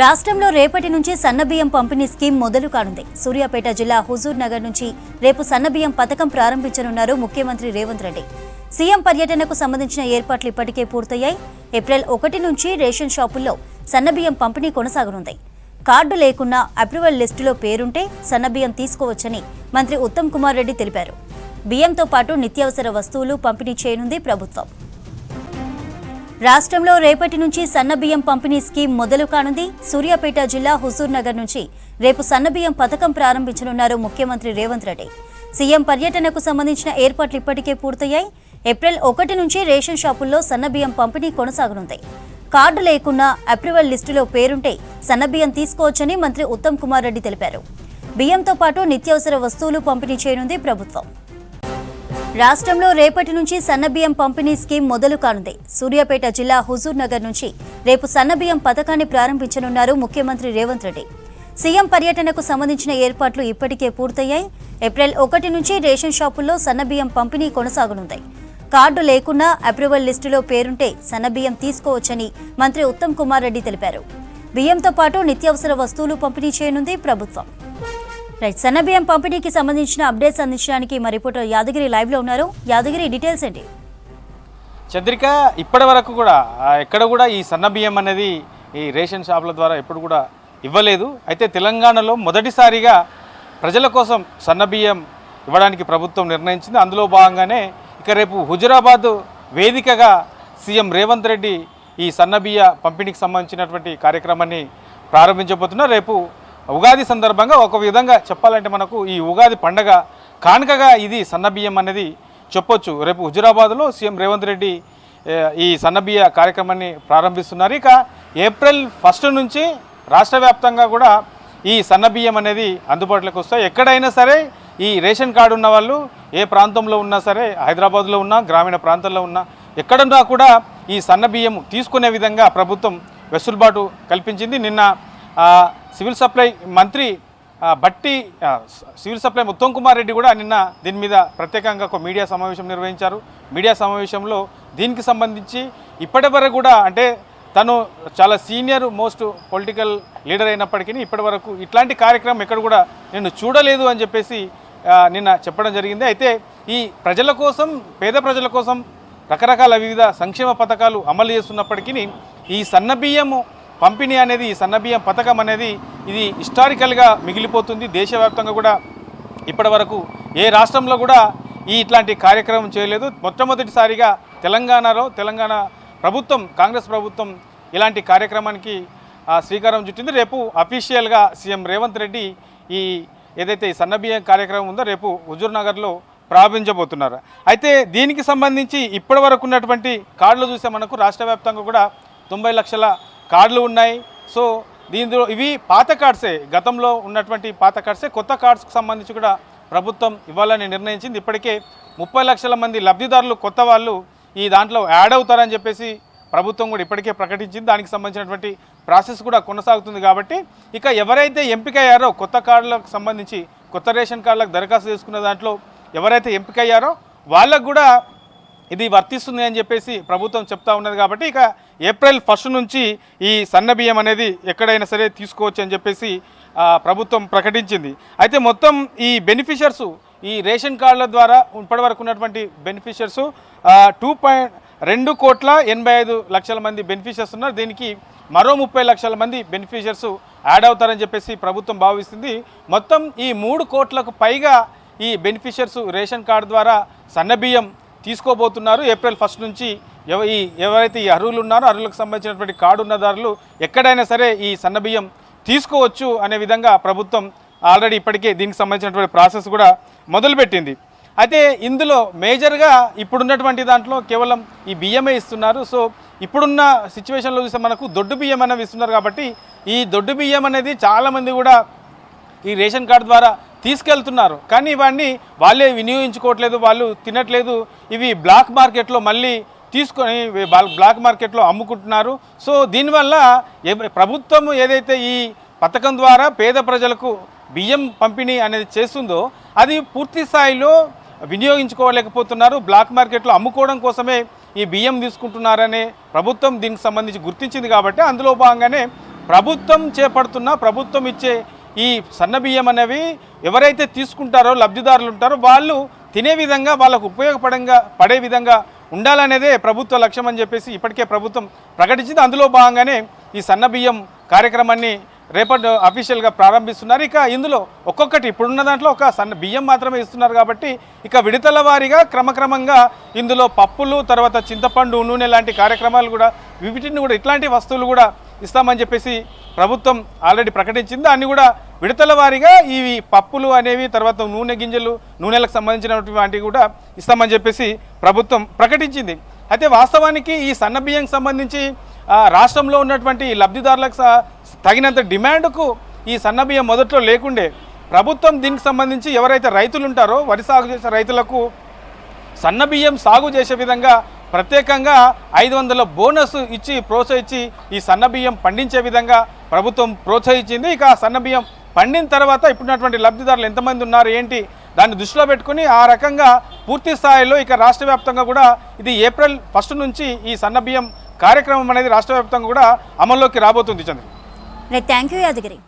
రాష్ట్రంలో రేపటి నుంచి సన్నబియ్యం పంపిణీ స్కీమ్ మొదలు కానుంది. సూర్యాపేట జిల్లా హుజూర్ నగర్ నుంచి రేపు సన్నబియ్యం పథకం ప్రారంభించనున్నారు ముఖ్యమంత్రి రేవంత్ రెడ్డి. సీఎం పర్యటనకు సంబంధించిన ఏర్పాట్లు ఇప్పటికే పూర్తయ్యాయి. ఏప్రిల్ ఒకటి నుంచి రేషన్ షాపుల్లో సన్నబియ్యం పంపిణీ కొనసాగనుంది. కార్డు లేకున్నా అప్రూవల్ లిస్టులో పేరుంటే సన్నబియ్యం తీసుకోవచ్చని మంత్రి ఉత్తమ్ కుమార్ రెడ్డి తెలిపారు. బియ్యంతో పాటు నిత్యావసర వస్తువులు పంపిణీ చేయనుంది ప్రభుత్వం. రాష్ట్రంలో రేపటి నుంచి సన్నబియ్యం పంపిణీ స్కీమ్ మొదలు కానుంది. సూర్యాపేట జిల్లా హుజూర్ నగర్ నుంచి రేపు సన్నబియ్యం పథకం ప్రారంభించనున్నారు ముఖ్యమంత్రి రేవంత్ రెడ్డి. సీఎం పర్యటనకు సంబంధించిన ఏర్పాట్లు ఇప్పటికే పూర్తయ్యాయి. ఏప్రిల్ ఒకటి నుంచి రేషన్ షాపుల్లో సన్నబియ్యం పంపిణీ కొనసాగనుంది. కార్డు లేకున్నా అప్రూవల్ లిస్టులో పేరుంటే సన్నబియ్యం తీసుకోవచ్చని మంత్రి ఉత్తమ్ కుమార్ రెడ్డి తెలిపారు. బియ్యంతో పాటు నిత్యావసర వస్తువులు పంపిణీ చేయనుంది ప్రభుత్వం. రాష్ట్రంలో రేపటి నుంచి సన్నబియ్యం పంపిణీ స్కీమ్ మొదలు కానుంది. సూర్యాపేట జిల్లా హుజూర్ నగర్ నుంచి రేపు సన్నబియ్యం పథకాన్ని ప్రారంభించనున్నారు ముఖ్యమంత్రి రేవంత్ రెడ్డి. సీఎం పర్యటనకు సంబంధించిన ఏర్పాట్లు ఇప్పటికే పూర్తయ్యాయి. ఏప్రిల్ ఒకటి నుంచి రేషన్ షాపుల్లో సన్నబియ్యం పంపిణీ కొనసాగనుంది. కార్డు లేకున్నా అప్రూవల్ లిస్టులో పేరుంటే సన్నబియ్యం తీసుకోవచ్చని మంత్రి ఉత్తమ్ కుమార్ రెడ్డి తెలిపారు. బియ్యంతో పాటు నిత్యావసర వస్తువులు పంపిణీ చేయనుంది ప్రభుత్వం. రైట్ సన్నబియ్యం పంపిణీకి సంబంధించిన అప్డేట్స్ అందించడానికి మా రిపోర్టర్ యాదగిరి లైవ్లో ఉన్నారు. యాదగిరి డీటెయిల్స్ ఏంటి? చంద్రిక ఇప్పటి వరకు కూడా ఎక్కడ కూడా ఈ సన్న బియ్యం అనేది ఈ రేషన్ షాపుల ద్వారా ఎప్పుడు కూడా ఇవ్వలేదు. అయితే తెలంగాణలో మొదటిసారిగా ప్రజల కోసం సన్న బియ్యం ఇవ్వడానికి ప్రభుత్వం నిర్ణయించింది. అందులో భాగంగానే ఇక రేపు హుజురాబాద్ వేదికగా సీఎం రేవంత్ రెడ్డి ఈ సన్న బియ్య పంపిణీకి సంబంధించినటువంటి కార్యక్రమాన్ని ప్రారంభించబోతున్నారు. రేపు ఉగాది సందర్భంగా ఒక విధంగా చెప్పాలంటే మనకు ఈ ఉగాది పండగ కానుకగా ఇది సన్న బియ్యం అనేది చెప్పొచ్చు. రేపు హుజురాబాద్లో సీఎం రేవంత్ రెడ్డి ఈ సన్నబియ్య కార్యక్రమాన్ని ప్రారంభిస్తున్నారు. ఇక ఏప్రిల్ ఫస్ట్ నుంచి రాష్ట్ర వ్యాప్తంగా కూడా ఈ సన్నబియ్యం అనేది అందుబాటులోకి వస్తాయి. ఎక్కడైనా సరే ఈ రేషన్ కార్డు ఉన్న వాళ్ళు ఏ ప్రాంతంలో ఉన్నా సరే హైదరాబాద్లో ఉన్నా గ్రామీణ ప్రాంతాల్లో ఉన్నా ఎక్కడున్నా కూడా ఈ సన్నబియ్యం తీసుకునే విధంగా ప్రభుత్వం వెసులుబాటు కల్పించింది. నిన్న సివిల్ సప్లై మంత్రి బట్టి సివిల్ సప్లై ఉత్తమ్ కుమార్ రెడ్డి కూడా నిన్న దీని మీద ప్రత్యేకంగా ఒక మీడియా సమావేశం నిర్వహించారు. మీడియా సమావేశంలో దీనికి సంబంధించి ఇప్పటి వరకు కూడా అంటే తను చాలా సీనియర్ మోస్ట్ పొలిటికల్ లీడర్ అయినప్పటికీ ఇప్పటి వరకు ఇట్లాంటి కార్యక్రమం ఎక్కడ కూడా నేను చూడలేదు అని చెప్పేసి నిన్న చెప్పడం జరిగింది. అయితే ఈ ప్రజల కోసం పేద ప్రజల కోసం రకరకాల వివిధ సంక్షేమ పథకాలు అమలు చేస్తున్నప్పటికీ ఈ సన్నబియ్యము పంపిణీ అనేది ఈ సన్నబియ్యం పథకం అనేది ఇది హిస్టారికల్గా మిగిలిపోతుంది. దేశవ్యాప్తంగా కూడా ఇప్పటి వరకు ఏ రాష్ట్రంలో కూడా ఈ ఇట్లాంటి కార్యక్రమం చేయలేదు. మొట్టమొదటిసారిగా తెలంగాణలో తెలంగాణ ప్రభుత్వం కాంగ్రెస్ ప్రభుత్వం ఇలాంటి కార్యక్రమానికి శ్రీకారం చుట్టింది. రేపు అఫీషియల్గా సీఎం రేవంత్ రెడ్డి ఈ ఏదైతే ఈ సన్నబియ్యం కార్యక్రమం ఉందో రేపు హుజూర్నగర్లో ప్రారంభించబోతున్నారు. అయితే దీనికి సంబంధించి ఇప్పటి వరకు ఉన్నటువంటి కార్డులు చూస్తే మనకు రాష్ట్ర వ్యాప్తంగా కూడా తొంభై లక్షల కార్డులు ఉన్నాయి. సో దీనిలో ఇవి పాత కార్డ్సే. గతంలో ఉన్నటువంటి పాత కార్డ్సే. కొత్త కార్డ్స్కి సంబంధించి కూడా ప్రభుత్వం ఇవ్వాలని నిర్ణయించింది. ఇప్పటికే ముప్పై లక్షల మంది లబ్ధిదారులు కొత్త వాళ్ళు ఈ దాంట్లో యాడ్ అవుతారని చెప్పేసి ప్రభుత్వం కూడా ఇప్పటికే ప్రకటించింది. దానికి సంబంధించినటువంటి ప్రాసెస్ కూడా కొనసాగుతుంది కాబట్టి ఇక ఎవరైతే ఎంపికయ్యారో కొత్త కార్డులకు సంబంధించి కొత్త రేషన్ కార్డులకు దరఖాస్తు చేసుకున్న దాంట్లో ఎవరైతే ఎంపికయ్యారో వాళ్ళకు కూడా ఇది వర్తిస్తుంది అని చెప్పేసి ప్రభుత్వం చెప్తా ఉన్నది కాబట్టి ఇక ఏప్రిల్ ఫస్ట్ నుంచి ఈ సన్న బియ్యం అనేది ఎక్కడైనా సరే తీసుకోవచ్చు అని చెప్పేసి ప్రభుత్వం ప్రకటించింది. అయితే మొత్తం ఈ బెనిఫిషియర్స్ ఈ రేషన్ కార్డుల ద్వారా ఇప్పటివరకు ఉన్నటువంటి బెనిఫిషియర్స్ టూ పాయింట్ రెండు కోట్ల ఎనభై ఐదు లక్షల మంది బెనిఫిషియర్స్ ఉన్నారు. దీనికి మరో ముప్పై లక్షల మంది బెనిఫిషియర్స్ యాడ్ అవుతారని చెప్పేసి ప్రభుత్వం భావిస్తుంది. మొత్తం ఈ మూడు కోట్లకు పైగా ఈ బెనిఫిషియర్స్ రేషన్ కార్డు ద్వారా సన్నబియ్యం తీసుకోబోతున్నారు. ఏప్రిల్ ఫస్ట్ నుంచి ఎవ ఈ ఎవరైతే ఈ అర్హులు ఉన్నారో అర్హులకు సంబంధించినటువంటి కార్డు ఉన్నదారులు ఎక్కడైనా సరే ఈ సన్నబియ్యం తీసుకోవచ్చు అనే విధంగా ప్రభుత్వం ఆల్రెడీ ఇప్పటికే దీనికి సంబంధించినటువంటి ప్రాసెస్ కూడా మొదలుపెట్టింది. అయితే ఇందులో మేజర్గా ఇప్పుడున్నటువంటి దాంట్లో కేవలం ఈ బియ్యమే ఇస్తున్నారు. సో ఇప్పుడున్న సిచ్యువేషన్లో చూస్తే మనకు దొడ్డు బియ్యం అనేవి ఇస్తున్నారు కాబట్టి ఈ దొడ్డు బియ్యం అనేది చాలామంది కూడా ఈ రేషన్ కార్డు ద్వారా తీసుకెళ్తున్నారు. కానీ ఇవన్నీ వాళ్ళే వినియోగించుకోవట్లేదు వాళ్ళు తినట్లేదు. ఇవి బ్లాక్ మార్కెట్లో మళ్ళీ తీసుకొని బ్లాక్ మార్కెట్లో అమ్ముకుంటున్నారు. సో దీనివల్ల ప్రభుత్వం ఏదైతే ఈ పథకం ద్వారా పేద ప్రజలకు బియ్యం పంపిణీ అనేది చేస్తుందో అది పూర్తి స్థాయిలో వినియోగించుకోలేకపోతున్నారు. బ్లాక్ మార్కెట్లో అమ్ముకోవడం కోసమే ఈ బియ్యం తీసుకుంటున్నారనే ప్రభుత్వం దీనికి సంబంధించి గుర్తించింది కాబట్టి అందులో భాగంగానే ప్రభుత్వం చేపడుతున్న ప్రభుత్వం ఇచ్చే ఈ సన్న బియ్యం అనేవి ఎవరైతే తీసుకుంటారో లబ్ధిదారులు ఉంటారో వాళ్ళు తినే విధంగా వాళ్ళకు ఉపయోగపడంగా పడే విధంగా ఉండాలనేదే ప్రభుత్వ లక్ష్యం అని చెప్పేసి ఇప్పటికే ప్రభుత్వం ప్రకటించింది. అందులో భాగంగానే ఈ సన్న బియ్యం కార్యక్రమాన్ని రేపటి అఫీషియల్గా ప్రారంభిస్తున్నారు. ఇక ఇందులో ఒక్కొక్కటి ఇప్పుడున్న దాంట్లో ఒక సన్న బియ్యం మాత్రమే ఇస్తున్నారు కాబట్టి ఇక విడతల వారీగా క్రమక్రమంగా ఇందులో పప్పులు తర్వాత చింతపండు నూనె లాంటి కార్యక్రమాలు కూడా వీటిని కూడా ఇట్లాంటి వస్తువులు కూడా ఇస్తామని చెప్పేసి ప్రభుత్వం ఆల్రెడీ ప్రకటించింది. అన్ని కూడా విడతల వారీగా ఇవి పప్పులు అనేవి తర్వాత నూనె గింజలు నూనెలకు సంబంధించినటువంటి కూడా ఇస్తామని చెప్పేసి ప్రభుత్వం ప్రకటించింది. అయితే వాస్తవానికి ఈ సన్న బియ్యం సంబంధించి రాష్ట్రంలో ఉన్నటువంటి లబ్ధిదారులకు తగినంత డిమాండ్కు ఈ సన్న బియ్యం మొదట్లో లేకుండే ప్రభుత్వం దీనికి సంబంధించి ఎవరైతే రైతులు ఉంటారో వరి సాగు చేసే రైతులకు సన్న బియ్యం సాగు చేసే విధంగా ప్రత్యేకంగా ఐదు వందల బోనస్ ఇచ్చి ప్రోత్సహించి ఈ సన్న బియ్యం పండించే విధంగా ప్రభుత్వం ప్రోత్సహించింది. ఇక సన్నబియ్యం సన్న బియ్యం పండిన తర్వాత ఇప్పుడున్నటువంటి లబ్ధిదారులు ఎంతమంది ఉన్నారు ఏంటి దాన్ని దృష్టిలో పెట్టుకుని ఆ రకంగా పూర్తి స్థాయిలో ఇక రాష్ట్ర వ్యాప్తంగా కూడా ఇది ఏప్రిల్ ఫస్ట్ నుంచి ఈ సన్న బియ్యం కార్యక్రమం అనేది రాష్ట్ర వ్యాప్తంగా కూడా అమల్లోకి రాబోతుంది చంద్ర. Thank you Yadagiri.